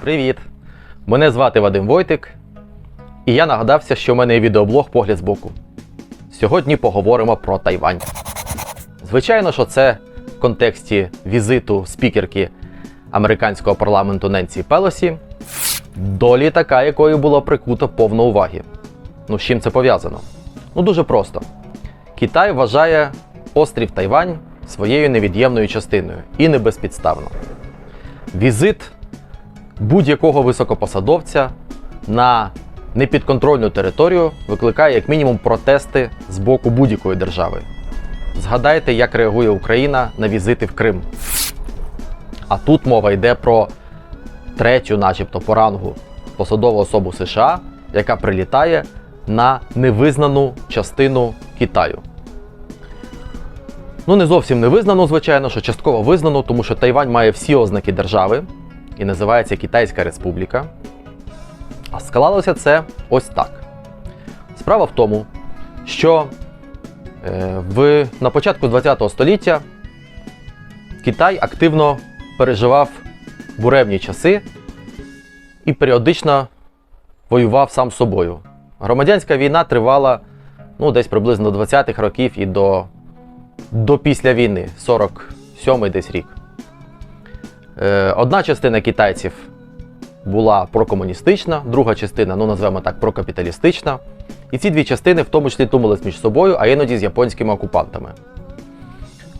Привіт! Мене звати Вадим Войтик, і я нагадався, що в мене є відеоблог Погляд збоку. Сьогодні поговоримо про Тайвань. Звичайно, що це в контексті візиту спікерки американського парламенту Ненсі Пелосі до літака, якою було прикуто повно уваги. Ну, з чим це пов'язано? Ну, дуже просто. Китай вважає острів Тайвань своєю невід'ємною частиною і не безпідставно. Візит будь-якого високопосадовця на непідконтрольну територію викликає як мінімум протести з боку будь-якої держави. Згадайте, як реагує Україна на візити в Крим. А тут мова йде про третю, начебто, по рангу посадову особу США, яка прилітає на невизнану частину Китаю. Ну, не зовсім невизнану, звичайно, що частково визнану, тому що Тайвань має всі ознаки держави і називається Китайська Республіка. А склалося це ось так. Справа в тому, що е, в, на початку ХХ століття Китай активно переживав буревні часи і періодично воював сам з собою. Громадянська війна тривала ну, десь приблизно до 20-х років і до, до після війни, 47-й десь рік. Е, Одна частина китайців була прокомуністична, друга частина, ну назвемо так, прокапіталістична. І ці дві частини в тому числі тумились між собою, а іноді з японськими окупантами.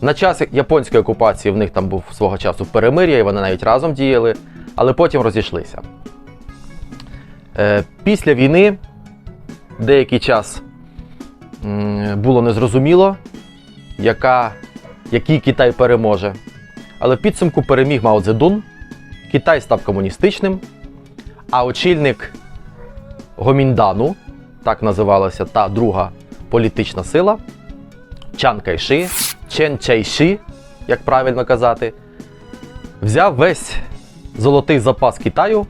На час японської окупації в них там був свого часу перемир'я, і вони навіть разом діяли, але потім розійшлися. Е, Після війни деякий час було незрозуміло, яка, який Китай переможе. Але в підсумку переміг Мао Цзедун, Китай став комуністичним, а очільник Гоміндану, так називалася та друга політична сила, Чан Кайши, Чен Чайші, як правильно казати, взяв весь золотий запас Китаю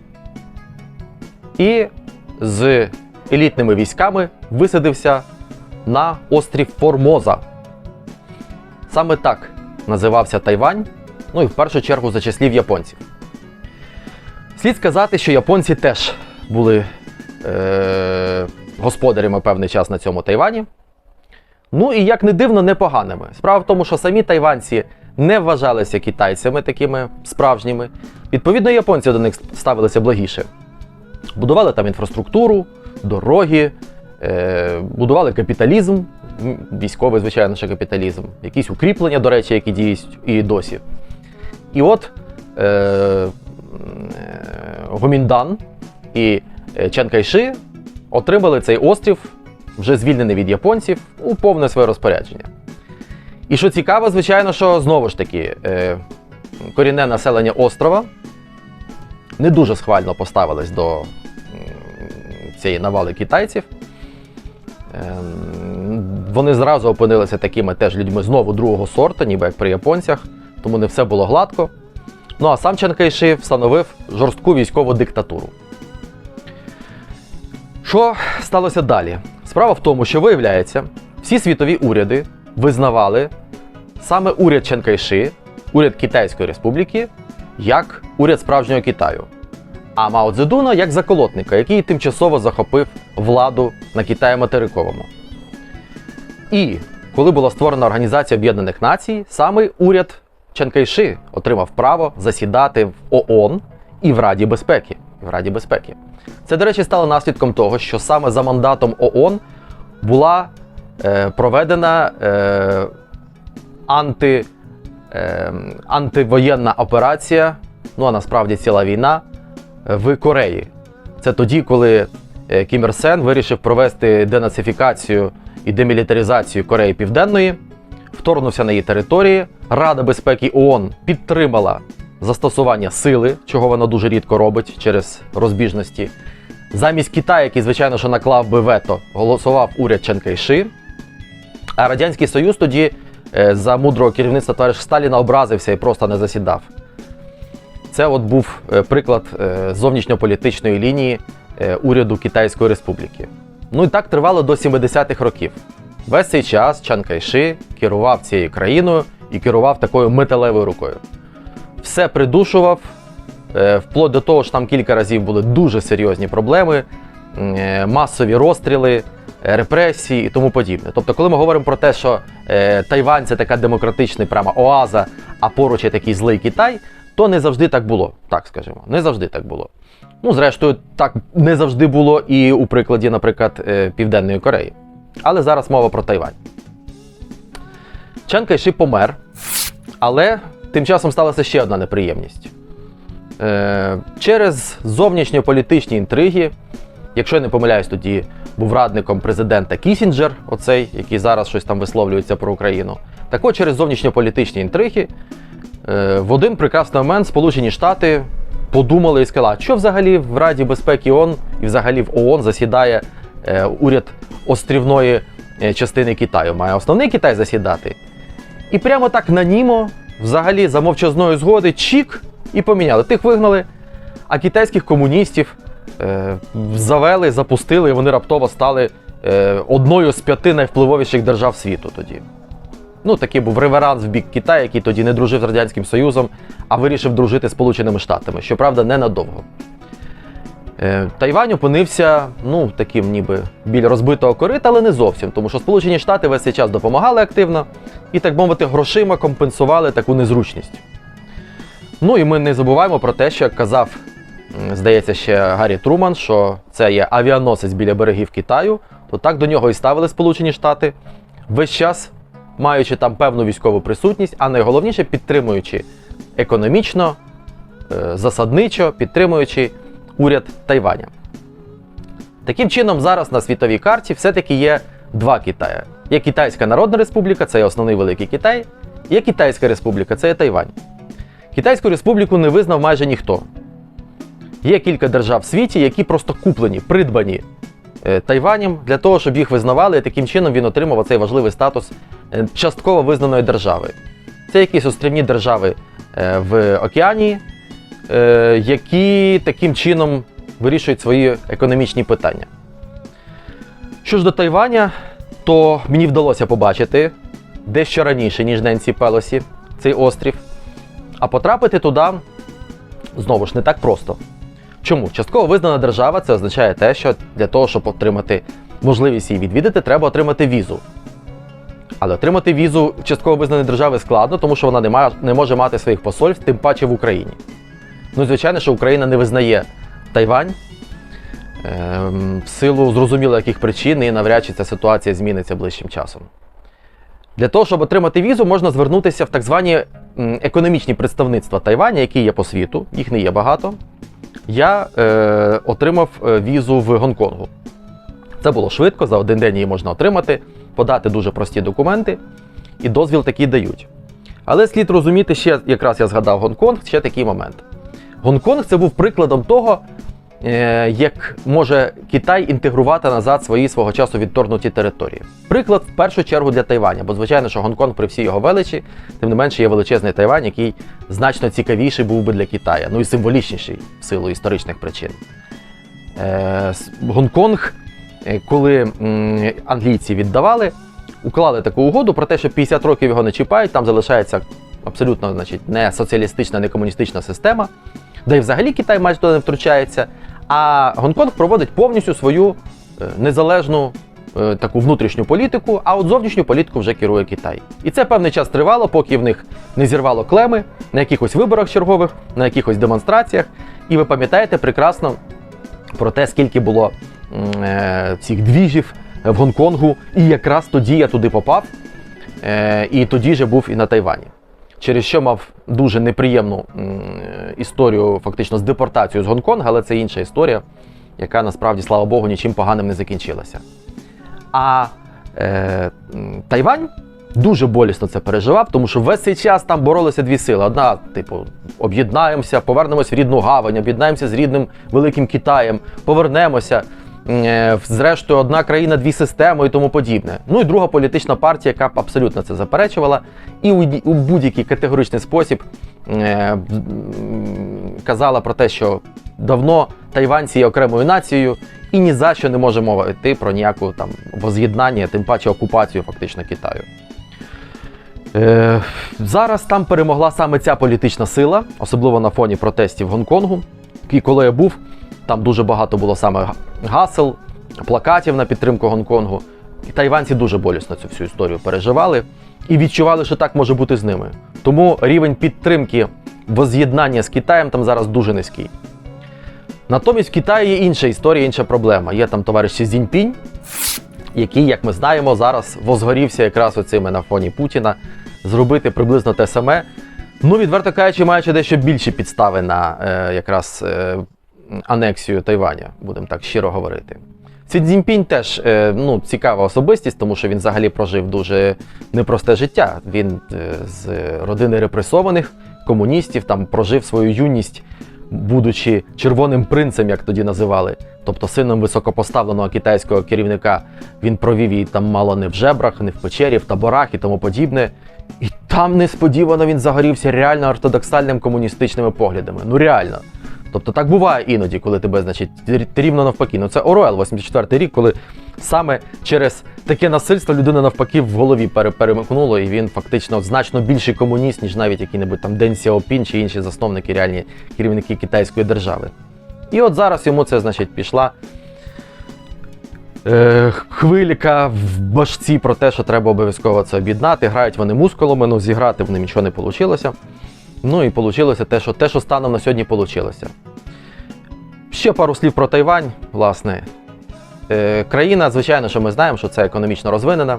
і з елітними військами висадився на острів Формоза. Саме так називався Тайвань, ну і в першу чергу за числів японців. Слід сказати, що японці теж були е- господарями певний час на цьому Тайвані. Ну і як не дивно, непоганими. Справа в тому, що самі тайванці не вважалися китайцями такими справжніми. Відповідно, японці до них ставилися благіше. Будували там інфраструктуру, дороги, е- будували капіталізм, військовий, звичайно, ще капіталізм, якісь укріплення, до речі, які діють і досі. І от е- е- Гоміндан і е, Чен Кайши отримали цей острів, вже звільнений від японців, у повне своє розпорядження. І що цікаво, звичайно, що знову ж таки е- корінне населення острова не дуже схвально поставилось до цієї навали китайців. Ем, Вони зразу опинилися такими теж людьми знову другого сорту, ніби як при японцях, тому не все було гладко. Ну а сам Чан Кайши встановив жорстку військову диктатуру. Що сталося далі? Справа в тому, що виявляється, всі світові уряди визнавали саме уряд Чан Кайши, уряд Китайської Республіки, як уряд справжнього Китаю, а Мао Цзедуна як заколотника, який тимчасово захопив владу на Китаї материковому. І коли була створена Організація Об'єднаних Націй, саме уряд Чан Кайши отримав право засідати в ООН і в Раді безпеки. В Раді безпеки. Це, до речі, стало наслідком того, що саме за мандатом ООН була е, проведена е, анти, е, антивоєнна операція, ну а насправді ціла війна в Кореї. Це тоді, коли е, Кім Ір Сен вирішив провести денацифікацію і демілітаризацію Кореї Південної, вторгнувся на її території. Рада безпеки ООН підтримала застосування сили, чого вона дуже рідко робить через розбіжності. Замість Китаю, який, звичайно, що наклав би вето, голосував уряд Чен Кайши. А Радянський Союз тоді е, за мудрого керівництва товариша Сталіна образився і просто не засідав. Це от був е, приклад е, зовнішньополітичної лінії уряду Китайської Республіки. Ну і так тривало до 70-х років. Весь цей час Чан Кайши керував цією країною і керував такою металевою рукою. Все придушував, е, вплоть до того, що там кілька разів були дуже серйозні проблеми, е, масові розстріли, репресії і тому подібне. Тобто, коли ми говоримо про те, що е, Тайвань це така демократична прямо оаза, а поруч є такий злий Китай, то не завжди так було. Так скажімо, не завжди так було. Ну, зрештою, так не завжди було і у прикладі, наприклад, Південної Кореї. Але зараз мова про Тайвань. Чан Кайши помер, але тим часом сталася ще одна неприємність. Е, через зовнішньополітичні інтриги, якщо я не помиляюсь, тоді був радником президента Кісінджер, оцей, який зараз щось там висловлюється про Україну. Так от через зовнішньополітичні інтриги е, в один прекрасний момент Сполучені Штати подумали і сказали, що взагалі в Раді безпеки ООН і взагалі в ООН засідає е, уряд острівної е, частини Китаю. Має основний Китай засідати. І прямо так на німо, взагалі за мовчазної згоди, чік і поміняли. Тих вигнали, а китайських комуністів е, завели, запустили, і вони раптово стали е, одною з п'яти найвпливовіших держав світу тоді. Ну, такий був реверанс в бік Китаю, який тоді не дружив з Радянським Союзом, а вирішив дружити з Сполученими Штатами. Щоправда, ненадовго. Е, Тайвань опинився, ну, таким ніби біля розбитого корита, але не зовсім, тому що Сполучені Штати весь цей час допомагали активно і, так мовити, грошима компенсували таку незручність. Ну і ми не забуваємо про те, що казав, здається, ще Гаррі Труман, що це є авіаносець біля берегів Китаю, то так до нього і ставили Сполучені Штати весь час, маючи там певну військову присутність, а найголовніше підтримуючи економічно, е, засадничо, підтримуючи уряд Тайваня. Таким чином, зараз на світовій карті все-таки є два Китая. Є Китайська Народна Республіка, це є основний великий Китай, є Китайська Республіка, це є Тайвань. Китайську республіку не визнав майже ніхто. Є кілька держав в світі, які просто куплені, придбані е, Тайванем для того, щоб їх визнавали, і таким чином він отримав цей важливий статус е, частково визнаної держави. Це якісь острівні держави е, в океані, е, які таким чином вирішують свої економічні питання. Що ж до Тайваня, то мені вдалося побачити дещо раніше, ніж Ненсі Пелосі, цей острів. А потрапити туди знову ж не так просто. Чому? Частково визнана держава це означає те, що для того, щоб отримати можливість її відвідати, треба отримати візу. Але отримати візу частково визнаної держави складно, тому що вона не, має, не може мати своїх посольств, тим паче в Україні. Ну, звичайно, що Україна не визнає Тайвань ем, в силу зрозуміло яких причин, і навряд чи ця ситуація зміниться ближчим часом. Для того, щоб отримати візу, можна звернутися в так звані економічні представництва Тайваня, які є по світу, їх не є багато. Я е, отримав е, візу в Гонконгу. Це було швидко, за один день її можна отримати, подати дуже прості документи, і дозвіл такий дають. Але слід розуміти, ще якраз я згадав Гонконг, ще такий момент. Гонконг це був прикладом того, е, як може Китай інтегрувати назад свої свого часу відторгнуті території. Приклад в першу чергу для Тайваня, бо звичайно, що Гонконг при всій його величі, тим не менше є величезний Тайвань, який значно цікавіший був би для Китая, ну і символічніший в силу історичних причин. Е, Гонконг, е, коли англійці віддавали, уклали таку угоду про те, що 50 років його не чіпають, там залишається абсолютно значить, не соціалістична, не комуністична система, де і взагалі Китай майже туди не втручається. А Гонконг проводить повністю свою е, незалежну е, таку внутрішню політику, а от зовнішню політику вже керує Китай. І це певний час тривало, поки в них не зірвало клеми на якихось виборах чергових, на якихось демонстраціях. І ви пам'ятаєте прекрасно про те, скільки було е, цих двіжів в Гонконгу, і якраз тоді я туди попав, е, і тоді же був і на Тайвані. Через що мав дуже неприємну історію фактично з депортацією з Гонконга, але це інша історія, яка насправді, слава Богу, нічим поганим не закінчилася. А е, Тайвань дуже болісно це переживав, тому що весь цей час там боролися дві сили. Одна, типу, об'єднаємося, повернемось в рідну гавань, об'єднаємося з рідним великим Китаєм, повернемося. Е, Зрештою, одна країна, дві системи і тому подібне. Ну і друга політична партія, яка б абсолютно це заперечувала, і у, будь-який категоричний спосіб е, казала про те, що давно тайванці є окремою нацією, і ні за що не може мова йти про ніяку там воз'єднання, тим паче окупацію фактично Китаю. Е, зараз там перемогла саме ця політична сила, особливо на фоні протестів Гонконгу. І коли я був, там дуже багато було саме гасел, плакатів на підтримку Гонконгу. І тайванці дуже болісно цю всю історію переживали і відчували, що так може бути з ними. Тому рівень підтримки воз'єднання з Китаєм там зараз дуже низький. Натомість в Китаї є інша історія, інша проблема. Є там товариш Сі Цзіньпінь, який, як ми знаємо, зараз возгорівся якраз оцими на фоні Путіна зробити приблизно те саме. Ну, відверто кажучи, маючи дещо більші підстави на е, якраз е, анексію Тайваня, будемо так щиро говорити. Сі Цзіньпінь теж е, ну, цікава особистість, тому що він взагалі прожив дуже непросте життя. Він е, з родини репресованих комуністів там прожив свою юність, будучи червоним принцем, як тоді називали. Тобто сином високопоставленого китайського керівника він провів її там мало не в жебрах, не в печері, в таборах і тому подібне. І там несподівано він загорівся реально ортодоксальним комуністичними поглядами. Ну реально. Тобто так буває іноді, коли тебе, значить, рі- рівно навпаки. Ну це Оруел, 84-й рік, коли саме через таке насильство людина навпаки в голові пере- перемикнуло, і він фактично значно більший комуніст, ніж навіть який-небудь там Ден Сяопін чи інші засновники, реальні керівники китайської держави. І от зараз йому це, значить, пішла е, хвилька в башці про те, що треба обов'язково це об'єднати. Грають вони мускулами, ну зіграти в ним нічого не вийшло. Ну і вийшло те, що, те, що станом на сьогодні вийшло. Ще пару слів про Тайвань, власне. Е, країна, звичайно, що ми знаємо, що це економічно розвинена.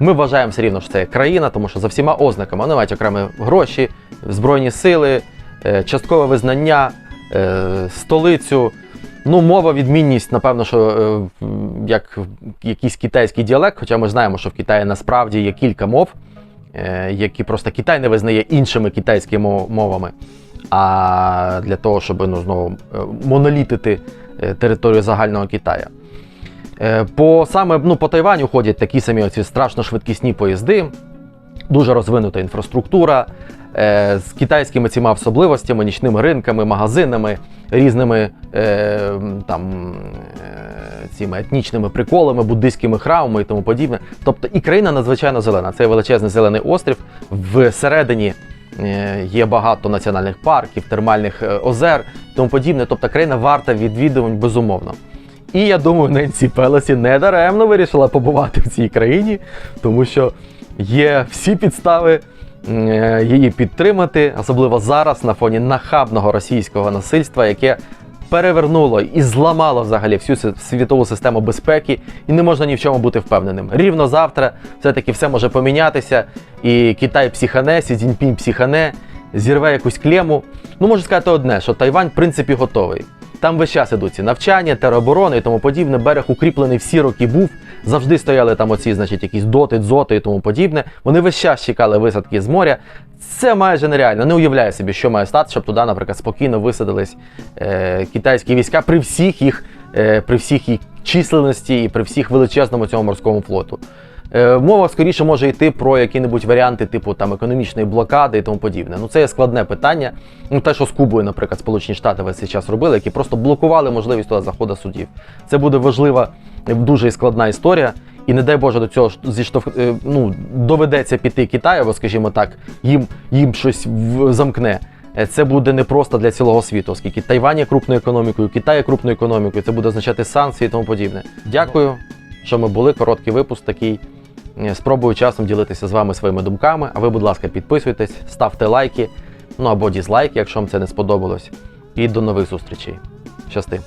Ми вважаємо все рівно, що це країна, тому що за всіма ознаками вони мають окремі гроші, збройні сили, е, часткове визнання, е, столицю. Ну, мова, відмінність, напевно, що як якийсь китайський діалект, хоча ми знаємо, що в Китаї насправді є кілька мов, які просто Китай не визнає іншими китайськими мовами. А для того, щоб ну, знову е, монолітити е, територію загального Китаю. Е, По саме ну, по Тайваню ходять такі самі оці страшно швидкісні поїзди, дуже розвинута інфраструктура е, з китайськими цими особливостями, нічними ринками, магазинами, різними е, там, е, цими етнічними приколами, буддийськими храмами і тому подібне. Тобто і країна надзвичайно зелена. Це величезний зелений острів. Всередині е, є багато національних парків, термальних е, озер і тому подібне. Тобто країна варта відвідувань безумовно. І я думаю, Ненсі Пелесі не даремно вирішила побувати в цій країні, тому що є всі підстави е, її підтримати, особливо зараз на фоні нахабного російського насильства, яке перевернуло і зламало взагалі всю світову систему безпеки, і не можна ні в чому бути впевненим. Рівно завтра все-таки все може помінятися, і Китай психане, Сі Цзіньпінь психане, зірве якусь клему. Ну, можу сказати одне, що Тайвань, в принципі, готовий. Там весь час ідуть навчання, тероборони і тому подібне. Берег укріплений всі роки був. Завжди стояли там оці, значить, якісь доти, дзоти і тому подібне. Вони весь час чекали висадки з моря. Це майже нереально. Не уявляю собі, що має стати, щоб туди, наприклад, спокійно висадились е, китайські війська при всіх їх, е, при всіх їх численності і при всіх величезному цьому морському флоту. Е, Мова скоріше може йти про які-небудь варіанти, типу там економічної блокади і тому подібне. Ну це є складне питання. Ну те, що з Кубою, наприклад, Сполучені Штати весь цей час робили, які просто блокували можливість туди заходу судів. Це буде важлива, е, дуже складна історія. І не дай Боже до цього зіштовх... е, ну, доведеться піти Китаю, бо, скажімо так, їм, їм щось в- замкне. Це буде не просто для цілого світу, оскільки Тайвань є крупною економікою, Китай є крупною економікою, це буде означати санкції і тому подібне. Дякую, що ми були. Короткий випуск такий. Е, Спробую часом ділитися з вами своїми думками. А ви, будь ласка, підписуйтесь, ставте лайки, ну або дізлайки, якщо вам це не сподобалось. І до нових зустрічей. Щасти!